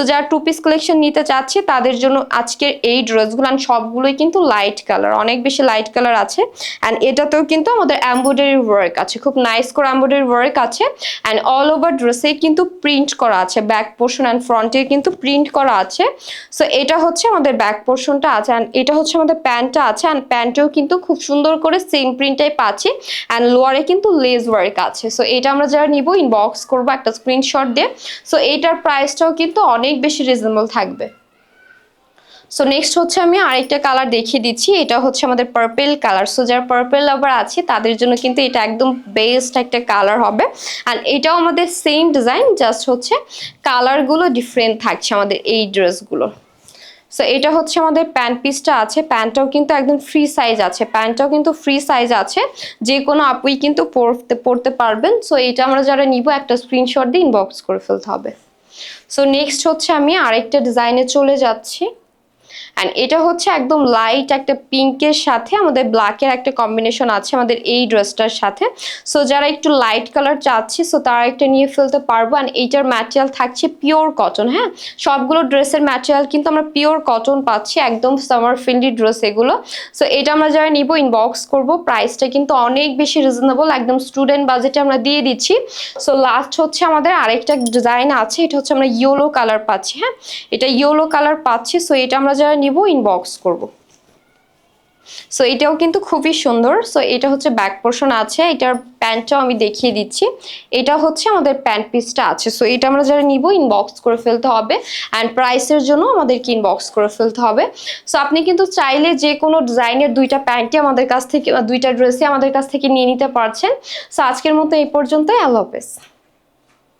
So যারা two piece collection নিতে চাচ্ছে, তাদের জন্য আজকের এই ড্রেসগুলো সবগুলোই কিন্তু লাইট কালার অনেক বেশি লাইট কালার আছে অ্যান্ড এটাতেও কিন্তু আমাদের এমব্রয়ডারি ওয়ার্ক আছে, খুব নাইস করে এমব্রয়ডারি ওয়ার্ক আছে অ্যান্ড অল ওভার ড্রেসে কিন্তু প্রিন্ট করা আছে ব্যাক পোর্শন অ্যান্ড ফ্রন্টে কিন্তু প্রিন্ট করা আছে সো এটা হচ্ছে আমাদের ব্যাক পোর্শনটা আছে অ্যান্ড এটা হচ্ছে আমাদের প্যান্টটা আছে অ্যান্ড প্যান্টেও কিন্তু খুব সুন্দর করে সেম প্রিন্টটাই পাচ্ছি অ্যান্ড লোয়ারে কিন্তু লেজ ওয়ার্ক আছে সো এটা আমরা যারা নিব ইনবক্স করব একটা স্ক্রিনশট দিয়ে সো এইটার প্রাইসটাও কিন্তু অনেক বেশি রিজনেবল থাকবে। সো নেক্সট হচ্ছে আমি আরেকটা কালার দেখিয়ে দিচ্ছি। এটা হচ্ছে আমাদের পার্পেল কালার সো যারা পার্পেল লাভার আছে, তাদের জন্য কিন্তু এটা একদম বেস্ট একটা কালার হবে। আর এটাও আমাদের সেম ডিজাইন জাস্ট হচ্ছে কালারগুলো ডিফারেন্ট থাকছে আমাদের এই ড্রেসগুলো সো এটা হচ্ছে আমাদের প্যান্ট পিসটা আছে। প্যান্টটাও কিন্তু একদম ফ্রি সাইজ আছে। প্যান্টটাও কিন্তু ফ্রি সাইজ আছে। যে কোনো আপুই কিন্তু পরতে পারবেন। সো এটা আমরা যারা নিব, একটা স্ক্রিনশট দিয়ে ইনবক্স করে ফেলতে হবে। সো নেক্সট হচ্ছে আমি আরেকটা ডিজাইনে চলে যাচ্ছি। অ্যান্ড এটা হচ্ছে একদম লাইট একটা পিঙ্কের সাথে আমাদের ব্ল্যাকের একটা কম্বিনেশন আছে আমাদের এই ড্রেসটার সাথে। সো যারা একটু লাইট কালার চাচ্ছি সো তারা একটা নিয়ে ফেলতে পারব। অ্যান্ড এইটার ম্যাটেরিয়াল থাকছে পিওর কটন হ্যাঁ? সবগুলো ড্রেসের ম্যাটেরিয়াল কিন্তু আমরা পিওর কটন পাচ্ছি, একদম সামার ফ্রেন্ডলি ড্রেস এগুলো। সো এটা আমরা যারা নিব ইনবক্স করব প্রাইসটা কিন্তু অনেক বেশি রিজনেবল একদম স্টুডেন্ট বাজেটে আমরা দিয়ে দিচ্ছি। সো লাস্ট হচ্ছে আমাদের আরেকটা ডিজাইন আছে, এটা হচ্ছে আমরা ইয়েলো কালার পাচ্ছি হ্যাঁ? এটা ইয়েলো কালার পাচ্ছি সো এটা আমরা যারা নিব ইনবক্স করব। সো এটাও কিন্তু খুবই সুন্দর। সো এটা হচ্ছে ব্যাক পোর্শন আছে। এটার প্যান্টটাও আমি দেখিয়ে দিচ্ছি। এটা হচ্ছে আমাদের প্যান্ট পিসটা আছে। সো এটা আমরা যারা নিব ইনবক্স করে ফেলতে হবে। অ্যান্ড প্রাইসের জন্য আমাদেরকে ইনবক্স করে ফেলতে হবে। সো আপনি কিন্তু চাইলে যে কোনো ডিজাইনের দুইটা প্যান্টই আমাদের কাছ থেকে দুইটা ড্রেসই আমাদের কাছ থেকে নিয়ে নিতে পারছেন। সো আজকের মতো এই পর্যন্তই। আল্লাহ হাফেজ।